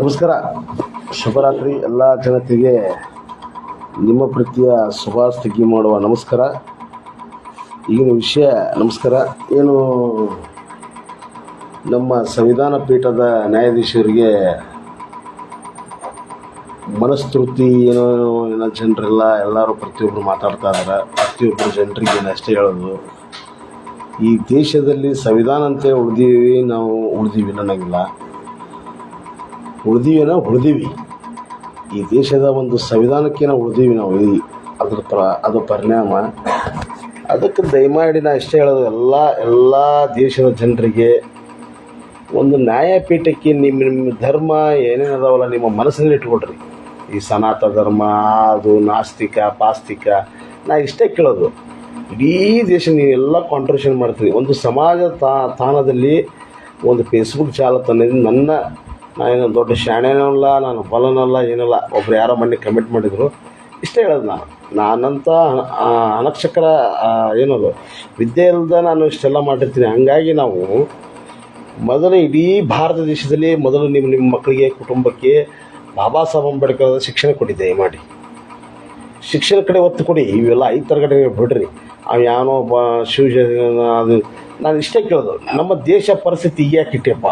ನಮಸ್ಕಾರ. ಶುಭರಾತ್ರಿ ಎಲ್ಲ ಜನತೆಗೆ. ನಿಮ್ಮ ಪ್ರೀತಿಯ ಶುಭಾಸ್ತಿಗೆ ಮಾಡುವ ನಮಸ್ಕಾರ. ಈಗಿನ ವಿಷಯ ನಮಸ್ಕಾರ. ಏನು ನಮ್ಮ ಸಂವಿಧಾನ ಪೀಠದ ನ್ಯಾಯಾಧೀಶರಿಗೆ ಮನಸ್ತೃತಿ ಏನೋ ಏನೋ ಜನರೆಲ್ಲ ಎಲ್ಲರೂ ಪ್ರತಿಯೊಬ್ಬರು ಮಾತಾಡ್ತಾ ಇದ್ದಾರೆ ಪ್ರತಿಯೊಬ್ಬರು ಜನರಿಗೆ ಏನು ಹೇಳೋದು. ಈ ದೇಶದಲ್ಲಿ ಸಂವಿಧಾನ ಅಂತ ಉಳಿದೀವಿ, ನಾವು ಉಳಿದೀವಿ ಅನ್ನೋಂಗಿಲ್ಲ. ಉಳಿದೀವೇನೋ ಉಳಿದೀವಿ ಈ ದೇಶದ ಒಂದು ಸಂವಿಧಾನಕ್ಕೆ ನಾವು ಉಳಿದೀವಿ ನಾವು ಈ ಅದ್ರ ಪ್ರ, ಅದು ಪರಿಣಾಮ. ಅದಕ್ಕೆ ದಯಮಾಡಿ ನಾ ಇಷ್ಟೇ ಹೇಳೋದು, ಎಲ್ಲ ಎಲ್ಲ ದೇಶದ ಜನರಿಗೆ ಒಂದು ನ್ಯಾಯಪೀಠಕ್ಕೆ ನಿಮ್ಮ ನಿಮ್ಮ ಧರ್ಮ ಏನೇನು ಅದಾವಲ್ಲ, ನಿಮ್ಮ ಮನಸ್ಸಿನಲ್ಲಿ ಇಟ್ಕೊಳ್ರಿ. ಈ ಸನಾತನ ಧರ್ಮ, ಅದು ನಾಸ್ತಿಕ, ಪಾಸ್ತಿಕ, ನಾ ಇಷ್ಟೇ ಕೇಳೋದು. ಇಡೀ ದೇಶ ನೀವೆಲ್ಲ ಕಾಂಟ್ರಿಬ್ಯೂಷನ್ ಮಾಡ್ತೀರಿ ಒಂದು ಸಮಾಜ ತಾಣದಲ್ಲಿ ಒಂದು ಫೇಸ್ಬುಕ್ ಜಾಲತಾಣದಿಂದ ನನ್ನ ನಾನೇನು ದೊಡ್ಡ ಶಾಣೆನೂ ಶಾಣೆನಲ್ಲ ನಾನು ಫಲನಲ್ಲ ಏನಿಲ್ಲ ಒಬ್ರು ಯಾರೋ ಮೊನ್ನೆ ಕಮೆಂಟ್ ಮಾಡಿದರು. ಇಷ್ಟೇ ಹೇಳೋದು ನಾನು. ನಾನಂತ ಅನಕ್ಷಕರ ಏನದು ವಿದ್ಯೆ ಇಲ್ಲದ ನಾನು ಇಷ್ಟೆಲ್ಲ ಮಾಡಿರ್ತೀನಿ. ಹಂಗಾಗಿ ನಾವು ಮೊದಲು ಇಡೀ ಭಾರತ ದೇಶದಲ್ಲಿ ಮೊದಲು ನಿಮ್ಮ ನಿಮ್ಮ ಮಕ್ಕಳಿಗೆ, ಕುಟುಂಬಕ್ಕೆ ಬಾಬಾ ಸಾಹೇಬ್ ಅಂಬೇಡ್ಕರ್ ಶಿಕ್ಷಣ ಕೊಟ್ಟಿದ್ದೆ ಮಾಡಿ. ಶಿಕ್ಷಣ ಕಡೆ ಒತ್ತು ಕೊಡಿ. ಇವೆಲ್ಲ ಐದು ತರಗಡೆ ಬಿಡ್ರಿ. ಅವ್ನು ಯಾವನೋ ಒಬ್ಬ ಅದು ನಾನು ಇಷ್ಟೇ ಕೇಳೋದು. ನಮ್ಮ ದೇಶ ಪರಿಸ್ಥಿತಿ ಯಾಕೆ ಇಟ್ಟೆಪ್ಪ.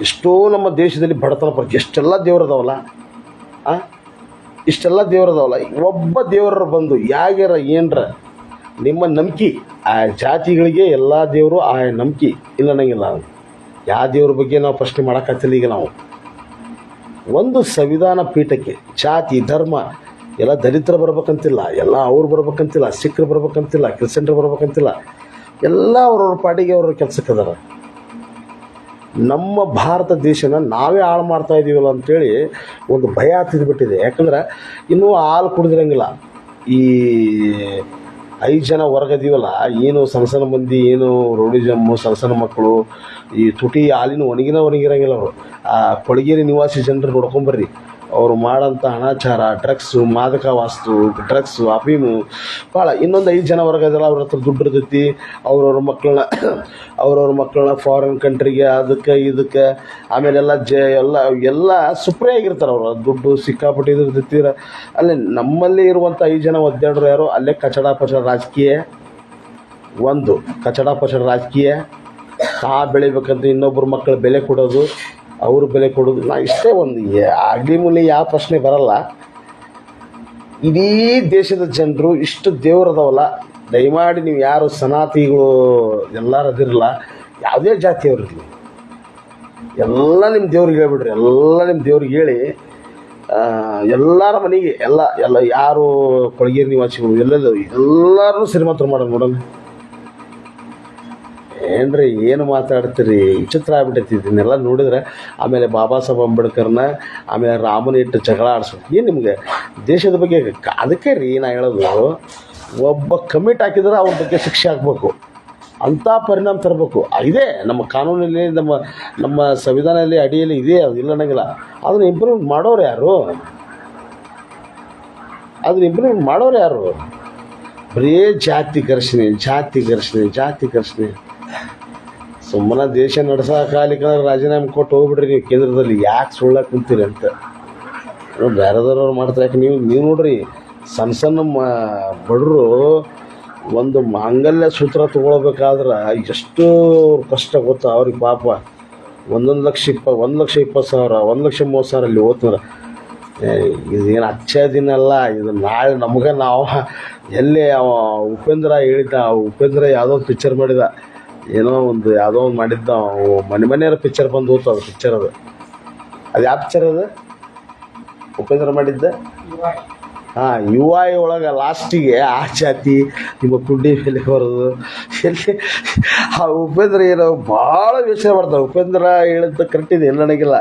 ಎಷ್ಟೋ ನಮ್ಮ ದೇಶದಲ್ಲಿ ಬಡತನ ಪರಿಸ್ಥಿತಿ ಎಷ್ಟೆಲ್ಲ ದೇವ್ರದವಲ್ಲ, ಆ? ಇಷ್ಟೆಲ್ಲ ದೇವ್ರದವಲ್ಲ. ಒಬ್ಬ ದೇವರ ಬಂದು, ಯಾಗ್ಯಾರ, ಏನರ, ನಿಮ್ಮ ನಂಬಿಕೆ, ಆ ಜಾತಿಗಳಿಗೆ ಎಲ್ಲ ದೇವರು ಆ ನಂಬಿಕೆ ಇಲ್ಲ ಅನ್ನಂಗಿಲ್ಲ ನಾವು ಯಾವ ದೇವ್ರ ಬಗ್ಗೆ ನಾವು ಪ್ರಶ್ನೆ ಮಾಡೋಕ್ಕಾಗ್ತಿಲ್ಲ ಈಗ ನಾವು. ಒಂದು ಸಂವಿಧಾನ ಪೀಠಕ್ಕೆ ಜಾತಿ, ಧರ್ಮ, ಎಲ್ಲ ದಲಿತರು ಬರ್ಬೇಕಂತಿಲ್ಲ, ಎಲ್ಲ ಅವ್ರು ಬರ್ಬೇಕಂತಿಲ್ಲ ಸಿಖ್ರು ಬರ್ಬೇಕಂತಿಲ್ಲ, ಕ್ರಿಶ್ಚಿಯನ್ರು ಬರ್ಬೇಕಂತಿಲ್ಲ, ಎಲ್ಲ ಅವ್ರವ್ರ ಪಾಡಿಗೆ ಅವ್ರವ್ರ ಕೆಲಸಕ್ಕೆ ಅದಾರ. ನಮ್ಮ ಭಾರತ ದೇಶನ ನಾವೇ ಹಾಳು ಮಾಡ್ತಾ ಇದ್ದೀವಲ್ಲ ಅಂತೇಳಿ ಒಂದು ಭಯ ತಿದ್ಬಿಟ್ಟಿದೆ. ಯಾಕಂದ್ರೆ ಇನ್ನೂ ಹಾಲು ಕುಡಿದಿರಂಗಿಲ್ಲ. ಈ ಐದು ಜನ ಹೊರಗದೀವಲ್ಲ ಏನು ಸಣ್ಣ ಸಣ್ಣ ಮಂದಿ, ಏನು ರೌಡಿಜಮ್ಮು ಸಣ್ಣ ಸಣ್ಣ ಮಕ್ಕಳು, ಈ ತುಟಿ ಹಾಲಿನ ಒಣಗಿನ ಒಣಗಿರಂಗಿಲ್ಲ ಅವರು. ಆ ಕೊಳಗೇರಿ ನಿವಾಸಿ ಜನರು ನೋಡ್ಕೊಂಬರ್ರಿ ಅವರು ಮಾಡೋಂಥ ಅನಾಚಾರ ಡ್ರಗ್ಸು ಮಾದಕ ವಾಸ್ತು ಡ್ರಗ್ಸು ಅಫೀಮು ಭಾಳ ಇನ್ನೊಂದು ಐದು ಜನ ಹೊರಗದಲ್ಲ ಅವ್ರ ಹತ್ರ ದುಡ್ಡು ಇರ್ತೈತಿ. ಅವ್ರವ್ರ ಮಕ್ಕಳನ್ನ ಅವ್ರವ್ರ ಮಕ್ಕಳನ್ನ ಫಾರಿನ್ ಕಂಟ್ರಿಗೆ ಅದಕ್ಕೆ ಇದಕ್ಕೆ ಆಮೇಲೆಲ್ಲ ಜ, ಎಲ್ಲ ಎಲ್ಲ ಸುಪ್ರೇ ಆಗಿರ್ತಾರೆ ಅವರು. ದುಡ್ಡು ಸಿಕ್ಕಾಪಟ್ಟೆ ಇರ್ತೈತಿ ಅಲ್ಲೇ ನಮ್ಮಲ್ಲಿ ಇರುವಂಥ ಐದು ಜನ ಒದ್ದಾಡ್ರು ಯಾರು? ಅಲ್ಲೇ ಕಚಡ ಪಚಡ ರಾಜಕೀಯ. ಒಂದು, ಕಚಡ ಪಚಡ ರಾಜಕೀಯ. ತಾ ಬೆಳಿಬೇಕಂತ ಇನ್ನೊಬ್ಬರು ಮಕ್ಕಳು ಬೆಲೆ ಕೊಡೋದು. ಅವ್ರ ಬೆಲೆ ಕೊಡೋದು ನಾ ಇಷ್ಟೇ ಒಂದು ಅಗ್ಲಿ ಮೂಲೆ ಯಾವ ಪ್ರಶ್ನೆ ಬರಲ್ಲ. ಇಡೀ ದೇಶದ ಜನರು ಇಷ್ಟು ದೇವ್ರದವಲ್ಲ ದಯಮಾಡಿ ನೀವು ಯಾರು ಸನಾತಿಗಳು ಎಲ್ಲರದಿರಲ್ಲ ಯಾವುದೇ ಜಾತಿಯವ್ರು ಇರಲಿ. ಎಲ್ಲ ನಿಮ್ಮ ದೇವ್ರಿಗೆ ಹೇಳ್ಬಿಡ್ರಿ, ಎಲ್ಲ ನಿಮ್ಮ ದೇವ್ರಿಗೆ ಹೇಳಿ. ಎಲ್ಲರ ಮನೆಗೆ ಎಲ್ಲ ಎಲ್ಲ ಯಾರು ಕೊಳಗೇರಿ ನಿವಾಸಿಗಳು, ಎಲ್ಲೆಲ್ಲ ಎಲ್ಲರೂ ಶ್ರೀಮಂತರು ಮಾಡೋದು ನೋಡೋಣ. ಏನ್ರಿ, ಏನು ಮಾತಾಡ್ತೀರಿ? ವಿಚಿತ್ರ ಆಗ್ಬಿಟ್ಟೈತಿ ಇದನ್ನೆಲ್ಲ ನೋಡಿದ್ರೆ. ಆಮೇಲೆ ಬಾಬಾ ಸಾಹೇಬ್ ಅಂಬೇಡ್ಕರ್ನ, ಆಮೇಲೆ ರಾಮನ ಇಟ್ಟು ಜಗಳ ಆಡ್ಸೋದು. ಏನು ನಿಮ್ಗೆ? ದೇಶದ ಬಗ್ಗೆ ಅದಕ್ಕೆ ರೀ ನಾ ಹೇಳೋದು. ಒಬ್ಬ ಕಮಿಟ್ ಹಾಕಿದ್ರೆ ಅವ್ರ ಬಗ್ಗೆ ಶಿಕ್ಷೆ ಆಗಬೇಕು. ಅಂಥ ಪರಿಣಾಮ ತರಬೇಕು. ಇದೇ, ನಮ್ಮ ಕಾನೂನಲ್ಲಿ ನಮ್ಮ ನಮ್ಮ ಸಂವಿಧಾನದಲ್ಲಿ ಅಡಿಯಲ್ಲಿ ಇದೆ, ಅದು ಇಲ್ಲ ಅನ್ನಂಗಿಲ್ಲ. ಅದನ್ನ ಇಂಪ್ರೂವ್ಮೆಂಟ್ ಮಾಡೋರು ಯಾರು? ಅದನ್ನ ಇಂಪ್ರೂವ್ಮೆಂಟ್ ಮಾಡೋರು ಯಾರು? ಬರೀ ಜಾತಿ ಘರ್ಷಣೆ ಜಾತಿ ಘರ್ಷಣೆ ಜಾತಿ ಘರ್ಷಣೆ. ಸುಮ್ಮನೆ ದೇಶ ನಡೆಸಾ ಕಾಲಿಕ ರಾಜೀನಾಮೆ ಕೊಟ್ಟು ಹೋಗ್ಬಿಡ್ರಿ ನೀವು ಕೇಂದ್ರದಲ್ಲಿ ಯಾಕೆ ಸುಳ್ಳಕ್ಕೆ ಕುಂತೀರಿ ಅಂತ. ಬೇರೆದವ್ರವ್ರು ಮಾಡ್ತಾರೆ. ಯಾಕೆ ನೀವು ನೀವು ನೋಡ್ರಿ ಸಣ್ಣ ಸಣ್ಣ ಮ ಬಡವರು ಒಂದು ಮಾಂಗಲ್ಯ ಸೂತ್ರ ತೊಗೊಳ್ಬೇಕಾದ್ರೆ ಎಷ್ಟು ಕಷ್ಟ ಗೊತ್ತಾ ಅವ್ರಿಗೆ ಪಾಪ. ಒಂದೊಂದು ಲಕ್ಷ ಇಪ್ಪ, ಒಂದು ಲಕ್ಷ ಇಪ್ಪತ್ತು ಸಾವಿರ, ಒಂದು ಲಕ್ಷ ಮೂವತ್ತು ಸಾವಿರ ಅಲ್ಲಿ ಓದ್ತಾರೆ. ಇದೇನು ಅಚ್ಚ ದಿನ ಅಲ್ಲ, ಇದು ನಾಳೆ ನಮಗೆ ನಾವು ಎಲ್ಲಿ ಅವ ಉಪೇಂದ್ರ ಹೇಳಿದ್ದ ಉಪೇಂದ್ರ ಯಾವುದೋ ಪಿಕ್ಚರ್ ಮಾಡಿದ. ಏನೋ ಒಂದು ಯಾವುದೋ ಒಂದು ಮಾಡಿದ್ದ ಮನೆ ಮನೆಯವ್ರ ಪಿಕ್ಚರ್ ಬಂದು ಹೋತು ಅದು ಪಿಕ್ಚರ್ ಅದು. ಅದು ಯಾವ ಪಿಕ್ಚರ್ ಅದು? ಉಪೇಂದ್ರ ಮಾಡಿದ್ದ? ಹಾಂ ಯು ಐ ಒಳಗೆ ಲಾಸ್ಟಿಗೆ ಆ ಜಾತಿ ನಿಮ್ಮ ಕುಂಡಿ ಮೇಲೆ ಬರೋದು. ಎಲ್ಲಿ? ಆ ಉಪೇಂದ್ರ ಏನೋ ಭಾಳ ಯೋಚನೆ ಮಾಡ್ತಾರೆ ಉಪೇಂದ್ರ ಹೇಳಿದ್ದು ಕರೆಕ್ಟ್ ಇದೆ ಇಲ್ಲ ನನಗಿಲ್ಲ.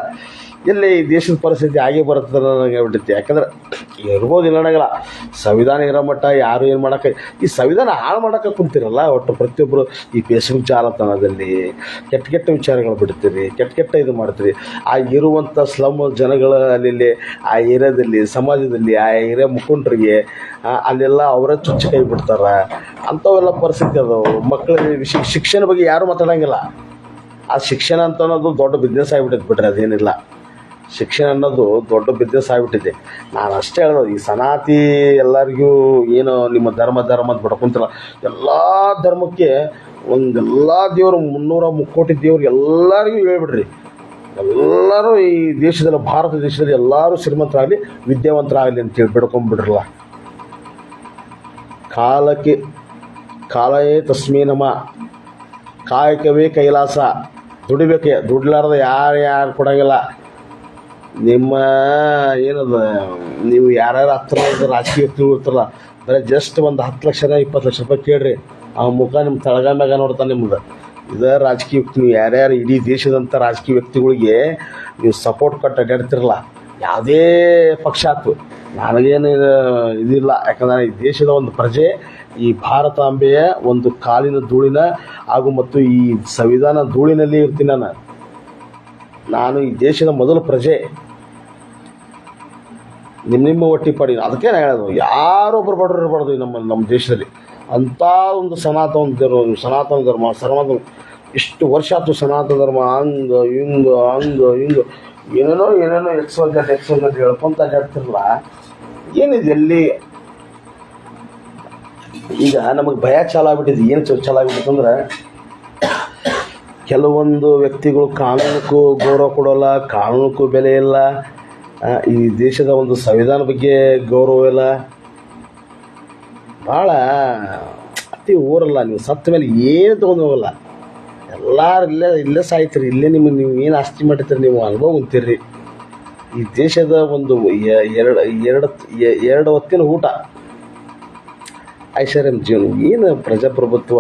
ಎಲ್ಲಿ ಈ ದೇಶದ ಪರಿಸ್ಥಿತಿ ಆಗೇ ಬರುತ್ತೆ ನನಗೆ ಆಗ್ಬಿಟ್ಟೈತಿ ಯಾಕಂದ್ರೆ ಇರ್ಬೋದು ಇಲ್ಲ ಸಂವಿಧಾನ ಇರೋ ಮಟ್ಟ ಯಾರು ಏನು ಮಾಡೋಕೆ ಈ ಸಂವಿಧಾನ ಹಾಳು ಮಾಡೋಕೆ ಕುಂತಿರಲ್ಲ, ಒಟ್ಟು ಪ್ರತಿಯೊಬ್ಬರು ಈ ಬೇಸಿಗೆ ಜಾಲತಾಣದಲ್ಲಿ ಕೆಟ್ಟ ಕೆಟ್ಟ ವಿಚಾರಗಳು ಬಿಡ್ತೀರಿ, ಕೆಟ್ಟ ಕೆಟ್ಟ ಇದು ಮಾಡ್ತೀರಿ. ಆ ಇರುವಂಥ ಸ್ಲಮ್ ಜನಗಳ ಅಲ್ಲಿ ಆ ಏರಿಯಾದಲ್ಲಿ, ಸಮಾಜದಲ್ಲಿ, ಆ ಏರಿಯಾ ಮುಖಂಡರಿಗೆ ಅಲ್ಲೆಲ್ಲ ಅವರೇ ಚುಚ್ಚು ಕೈ ಬಿಡ್ತಾರೆ. ಅಂಥವೆಲ್ಲ ಪರಿಸ್ಥಿತಿ ಅದಾವು. ಮಕ್ಕಳ ಶಿಕ್ಷಣ ಬಗ್ಗೆ ಯಾರು ಮಾತಾಡೋಂಗಿಲ್ಲ. ಆ ಶಿಕ್ಷಣ ಅಂತ ಅನ್ನೋದು ದೊಡ್ಡ ಬಿಸ್ನೆಸ್ ಆಗಿಬಿಟ್ಟೈತೆ ಬಿಡ್ರಿ, ಅದೇನಿಲ್ಲ. ಶಿಕ್ಷಣ ಅನ್ನೋದು ದೊಡ್ಡ ಬಿಸ್ನೆಸ್ ಆಗಿಬಿಟ್ಟಿದೆ. ನಾನು ಅಷ್ಟೇ ಹೇಳೋದು, ಈ ಸನಾತಿ ಎಲ್ಲರಿಗೂ ಏನು ನಿಮ್ಮ ಧರ್ಮ ಧರ್ಮ ಅಂತ ಬಡ್ಕೊಂತಿಲ್ಲ. ಎಲ್ಲ ಧರ್ಮಕ್ಕೆ ಒಂದೆಲ್ಲ ದೇವರು ಮುನ್ನೂರ ಮುಕ್ಕೋಟಿ ದೇವ್ರು ಎಲ್ಲರಿಗೂ ಹೇಳ್ಬಿಡ್ರಿ. ಎಲ್ಲರೂ ಈ ದೇಶದಲ್ಲಿ, ಭಾರತ ದೇಶದಲ್ಲಿ ಎಲ್ಲರೂ ಶ್ರೀಮಂತರಾಗಲಿ, ವಿದ್ಯಾವಂತರಾಗಲಿ ಅಂತೇಳಿ ಬಿಡ್ಕೊಂಡ್ಬಿಡ್ರಲ್ಲ ಕಾಲಕ್ಕೆ, ಕಾಲಯೇ ತಸ್ಮೇ ನಮ. ಕಾಯಕವೇ ಕೈಲಾಸ. ದುಡಿಬೇಕೆ, ದುಡ್ಲಾರ್ದ ಯಾರು ಯಾರು ಕೊಡಂಗಿಲ್ಲ. ನಿಮ್ಮ ಏನದ, ನೀವು ಯಾರ್ಯಾರು ಹತ್ರ ರಾಜಕೀಯ ವ್ಯಕ್ತಿಗಳು ಇರ್ತಾರಲ್ಲ ಬರೀ ಜಸ್ಟ್ ಒಂದು ಹತ್ತು ಲಕ್ಷ ಇಪ್ಪತ್ತು ಲಕ್ಷ ರೂಪಾಯಿ ಕೇಳ್ರಿ. ಆ ಮುಖ ನಿಮ್ಮ ತಳಗ ಮ್ಯಾಗ ನೋಡ್ತಾನೆ ನಿಮ್ದು. ಇದು ರಾಜಕೀಯ ವ್ಯಕ್ತಿ, ನೀವು ಯಾರ್ಯಾರು ಇಡೀ ದೇಶದಂಥ ರಾಜಕೀಯ ವ್ಯಕ್ತಿಗಳಿಗೆ ನೀವು ಸಪೋರ್ಟ್ ಕೊಟ್ಟು ಅಡ್ಡಾಡ್ತಿರಲ್ಲ ಯಾವುದೇ ಪಕ್ಷ ಆಯ್ತು ನನಗೇನು ಇದು- ಇದಿಲ್ಲ. ಯಾಕಂದರೆ ಈ ದೇಶದ ಒಂದು ಪ್ರಜೆ, ಈ ಭಾರತಾಂಬೆಯ ಒಂದು ಕಾಲಿನ ಧೂಳಿನ ಹಾಗೂ ಮತ್ತು ಈ ಸಂವಿಧಾನ ಧೂಳಿನಲ್ಲಿ ಇರ್ತೀನಿ ನಾನು. ನಾನು ಈ ದೇಶದ ಮೊದಲ ಪ್ರಜೆ. ನಿಮ್ಮ ನಿಮ್ಮ ಒಟ್ಟಿ ಪಡಿ. ಅದಕ್ಕೆ ನಾನು ಹೇಳೋದು ಯಾರೊಬ್ಬರು ಬಡವರು ಇರಬಾರ್ದು ನಮ್ಮ ನಮ್ಮ ದೇಶದಲ್ಲಿ. ಅಂಥ ಒಂದು ಸನಾತನ ಧರ್ಮ ಸನಾತನ ಧರ್ಮ, ಸನಾತನ ಇಷ್ಟು ವರ್ಷ ಆಯ್ತು ಸನಾತನ ಧರ್ಮ, ಹಂಗ, ಹಿಂಗ, ಹಂಗ, ಹಿಂಗೆ. ಏನೇನೋ ಏನೇನೋ ಎಕ್ಸೋ ಜಟ್ ಎಕ್ಸೋ ಜಟ್ ಹೇಳ್ಕೊಂತ ಹೇಳ್ತಿರಲ್ಲ, ಏನಿದೆ ಎಲ್ಲಿ ಈಗ ನಮಗೆ ಭಯ ಚಾಲ ಆಗ್ಬಿಟ್ಟಿದೆ ಏನು ಚಾಲ ಕೆಲವೊಂದು ವ್ಯಕ್ತಿಗಳು ಕಾನೂನಕ್ಕೂ ಗೌರವ ಕೊಡೋಲ್ಲ, ಕಾನೂನಕ್ಕೂ ಬೆಲೆ ಇಲ್ಲ. ಈ ದೇಶದ ಒಂದು ಸಂವಿಧಾನ ಬಗ್ಗೆ ಗೌರವ ಇಲ್ಲ. ಭಾಳ ಅತಿ ಊರಲ್ಲ ನೀವು, ಸತ್ತ ಮೇಲೆ ಏನು ತೊಗೊಂಡು ಹೋಗಲ್ಲ. ಎಲ್ಲರೂ ಇಲ್ಲೇ ಇಲ್ಲೇ ಸಾಯ್ತೀರಿ, ಇಲ್ಲೇ ನಿಮಗೆ ನೀವು ಏನು ಆಸ್ತಿ ಮಾಡಿರ್ತೀರಿ, ನೀವು ಅನುಭವ ಉಂತೀರಿ ಈ ದೇಶದ ಒಂದು ಎರಡು ಎರಡು ಎರಡು ಹೊತ್ತಿನ ಊಟ. ಐಶ್ವರ್ಯ ಜೀವನ, ಏನು ಪ್ರಜಾಪ್ರಭುತ್ವ?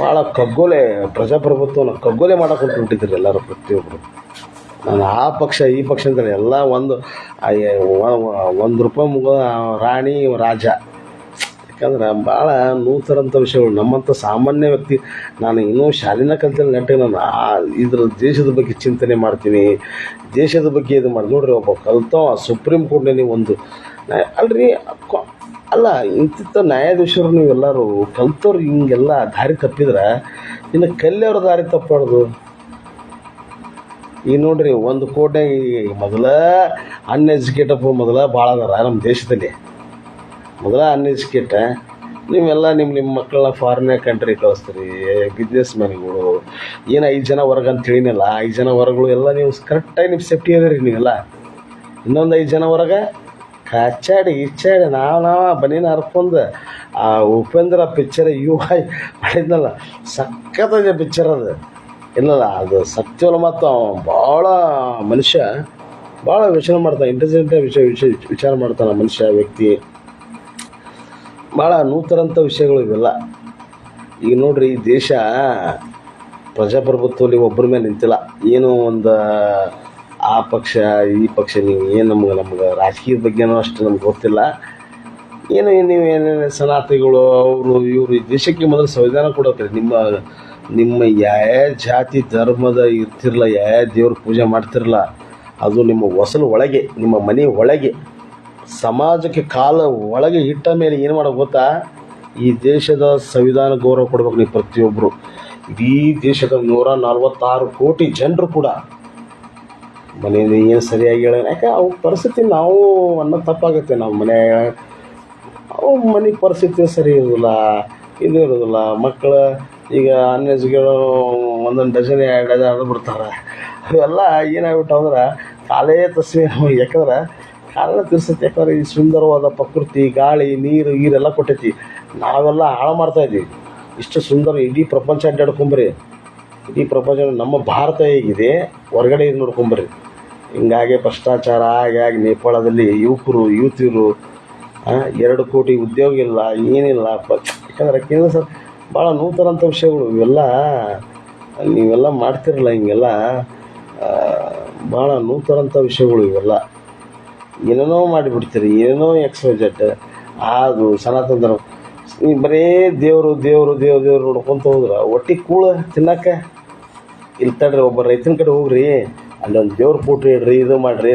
ಭಾಳ ಕಗ್ಗೊಲೆ, ಪ್ರಜಾಪ್ರಭುತ್ವನ ಕಗ್ಗೊಲೆ ಮಾಡಕ್ಕೆ ಹೊಂಟ್ಬಿಟ್ಟಿದ್ರು ಎಲ್ಲರೂ ಪ್ರತಿಯೊಬ್ಬರು ನಾನು ಆ ಪಕ್ಷ, ಈ ಪಕ್ಷ ಅಂತೇಳಿ ಎಲ್ಲ ಒಂದು ಒಂದು ರೂಪಾಯಿ ಮುಗ ರಾಣಿ, ರಾಜ. ಯಾಕಂದ್ರೆ ಭಾಳ ನೂತನಂಥ ವಿಷಯಗಳು. ನಮ್ಮಂಥ ಸಾಮಾನ್ಯ ವ್ಯಕ್ತಿ, ನಾನು ಇನ್ನೂ ಶಾಲಿನ ಕಲ್ತಲ್ಲಿ ನೆಟ್ಟಿಗೆ ನಾನು, ಆ, ಇದ್ರ ದೇಶದ ಬಗ್ಗೆ ಚಿಂತನೆ ಮಾಡ್ತೀನಿ. ದೇಶದ ಬಗ್ಗೆ ಇದು ಮಾಡಿ, ನೋಡ್ರಿ, ಒಬ್ಬ ಕಲ್ತವ ಸುಪ್ರೀಂ ಕೋರ್ಟ್ನಲ್ಲಿ ಒಂದು ಅಲ್ರಿ ಅಲ್ಲ ಇಂತಿಂಥ ನ್ಯಾಯಾಧೀಶರು ನೀವೆಲ್ಲರೂ ಕಲ್ತವ್ರು ಹಿಂಗೆಲ್ಲ ದಾರಿ ತಪ್ಪಿದ್ರೆ, ಇನ್ನು ಕಲ್ಯವ್ರ ದಾರಿ ತಪ್ಪಬಾರ್ದು ಈಗ ನೋಡ್ರಿ, ಒಂದು ಕೋಟೆ ಮೊದಲ ಅನ್ಎಜುಕೇಟ್ ಮೊದಲ ಭಾಳ ಅದಾರ ನಮ್ಮ ದೇಶದಲ್ಲಿ. ಮೊದಲ ಅನ್ಎಜುಕೇಟ ನೀವೆಲ್ಲ ನಿಮ್ಮ ನಿಮ್ಮ ಮಕ್ಕಳನ್ನ ಫಾರಿನ್ ಕಂಟ್ರಿ ಕಳಿಸ್ತೀರಿ ಬಿಸ್ನೆಸ್ ಮ್ಯಾನ್ಗಳು ಏನು ಐದು ಜನ ವರ್ಗ ಅಂತ ಹೇಳಿನಲ್ಲ, ಐದು ಜನ ವರ್ಗಗಳು ಎಲ್ಲ ನೀವು ಕರೆಕ್ಟಾಗಿ ನಿಮ್ಮ ಸೇಫ್ಟಿ ಅದಿರಿ ನೀವೆಲ್ಲ. ಇನ್ನೊಂದು ಐದು ಜನ ಹೊರಗೆ ಕಚ್ಚಾಡಿ ಇಚ್ಚಾಡಿ ನಾವು ನಾವು ಬನೀನ ಹರ್ಕೊಂಡು ಆ ಉಪೇಂದ್ರ ಪಿಕ್ಚರ್, ಯು ಐ ಮಾಡಿದ್ನಲ್ಲ ಸಖತ್ತಾಗಿದೆ ಪಿಕ್ಚರ್ ಅದು. ಇಲ್ಲಲ್ಲ, ಅದು ಸತ್ಯವಲ್ಲ ಮತ್ತು ಭಾಳ ಮನುಷ್ಯ ಭಾಳ ವಿಚಾರ ಮಾಡ್ತಾನೆ ಇಂಟೆಲಿಜೆಂಟ್ ವಿಷಯ ವಿಷಯ, ವಿಚಾರ ಮಾಡ್ತಾನೆ ಮನುಷ್ಯ ವ್ಯಕ್ತಿ. ಭಾಳ ನೂತನಂಥ ವಿಷಯಗಳು ಇವೆಲ್ಲ. ಈಗ ನೋಡ್ರಿ, ಈ ದೇಶ ಪ್ರಜಾಪ್ರಭುತ್ವದಲ್ಲಿ ಒಬ್ಬರ ಮೇಲೆ ನಿಂತಿಲ್ಲ. ಏನೋ ಒಂದು ಆ ಪಕ್ಷ, ಈ ಪಕ್ಷ ನೀವು ಏನು ನಮ್ಗೆ ನಮ್ಗೆ ರಾಜಕೀಯದ ಬಗ್ಗೆನೂ ಅಷ್ಟು ನಮ್ಗೆ ಗೊತ್ತಿಲ್ಲ. ಏನು, ನೀವು ಏನೇನು ಸನಾತಿಗಳು ಅವರು, ಇವರು ದೇಶಕ್ಕೆ ಮೊದಲು ಸಂವಿಧಾನ ಕೊಡೋಕ್ರಿ ನಿಮ್ಮ ನಿಮ್ಮ ಯಾವ ಜಾತಿ, ಧರ್ಮದ ಇರ್ತಿರಲ್ಲ ಯಾವ ದೇವ್ರ ಪೂಜೆ ಮಾಡ್ತಿರಲ್ಲ ಅದು ನಿಮ್ಮ ಹೊಸಲು ಒಳಗೆ, ನಿಮ್ಮ ಮನೆ ಒಳಗೆ, ಸಮಾಜಕ್ಕೆ ಕಾಲ ಒಳಗೆ ಇಟ್ಟ ಮೇಲೆ ಏನು ಮಾಡೋದು ಗೊತ್ತಾ? ಈ ದೇಶದ ಸಂವಿಧಾನ ಗೌರವ ಕೊಡ್ಬೇಕು ನೀವು ಪ್ರತಿಯೊಬ್ಬರು ಇಡೀ ದೇಶದ ನೂರ ನಲ್ವತ್ತಾರು ಕೋಟಿ ಜನರು ಕೂಡ ಮನೆಯಲ್ಲಿ ಏನು ಸರಿಯಾಗಿ ಹೇಳ ಯಾಕೆ ಅವು ಪರಿಸ್ಥಿತಿ ನಾವು ಅನ್ನೋದು ತಪ್ಪಾಗುತ್ತೆ. ನಾವು ಮನೆ ಅವು ಮನೆ ಪರಿಸ್ಥಿತಿ ಸರಿ ಇರೋದಿಲ್ಲ, ಇದು ಇರೋದಿಲ್ಲ. ಮಕ್ಕಳು ಈಗ ಅನ್ಯಜಗಳು ಒಂದೊಂದು ಡಜನ್, ಎರಡು ಡಜನ್ ಬಿಡ್ತಾರೆ. ಅವೆಲ್ಲ ಏನಾಗ್ಬಿಟ್ಟು ಅಂದ್ರೆ ಕಾಲೇ ತಸ್ವಿ ಯಾಕಂದ್ರೆ ಕಾಲೇ ತಿರ್ಸತ್ತೆ. ಯಾಕಂದ್ರೆ ಈ ಸುಂದರವಾದ ಪ್ರಕೃತಿ, ಗಾಳಿ, ನೀರು, ಈರೆಲ್ಲ ಕೊಟ್ಟೈತಿ. ನಾವೆಲ್ಲ ಹಾಳು ಮಾಡ್ತಾ ಇದ್ದೀವಿ ಇಷ್ಟು ಸುಂದರ ಇಡೀ ಪ್ರಪಂಚ ಅಡ್ಡಾಡ್ಕೊಂಬರಿ ಇಡೀ ಪ್ರಪಂಚ ನಮ್ಮ ಭಾರತ ಹೇಗಿದೆ. ಹೊರಗಡೆ ಇದು ನೋಡ್ಕೊಂಬರ್ರಿ ಹಿಂಗಾಗಿ ಭ್ರಷ್ಟಾಚಾರ ಆಗಿ ಆಗಿ ನೇಪಾಳದಲ್ಲಿ ಯುವಕರು, ಯುವತಿಯರು ಎರಡು ಕೋಟಿ ಉದ್ಯೋಗ ಇಲ್ಲ, ಏನಿಲ್ಲ. ಯಾಕಂದ್ರೆ ಕೇಂದ್ರ ಸರ್ ಭಾಳ ನೂತನಂಥ ವಿಷಯಗಳು. ಇವೆಲ್ಲ, ನೀವೆಲ್ಲ ಮಾಡ್ತಿರಲ್ಲ ಹಿಂಗೆಲ್ಲ ಭಾಳ ನೂತನಂಥ ವಿಷಯಗಳು ಇವೆಲ್ಲ. ಏನೇನೋ ಮಾಡಿಬಿಡ್ತೀರಿ, ಏನೇನೋ ಎಕ್ಸ್ವೈಜೆಟ್ ಅದು ಸನಾತನ ಧರ್ಮ. ನೀವು ಬರೀ ದೇವರು ದೇವರು, ದೇವ್ರು ದೇವ್ರು ನೋಡ್ಕೊತ ಹೋದ್ರೆ, ಒಟ್ಟಿಗೆ ಕೂಳ ತಿನ್ನಕ್ಕೆ? ಇಲ್ಲಿ ತಡ್ರಿ, ಒಬ್ಬ ರೈತನ ಕಡೆ ಹೋಗ್ರಿ. ಅಲ್ಲೊಂದು ದೇವ್ರ ಫೋಟೋ ಇಡ್ರಿ ಇದು ಮಾಡಿರಿ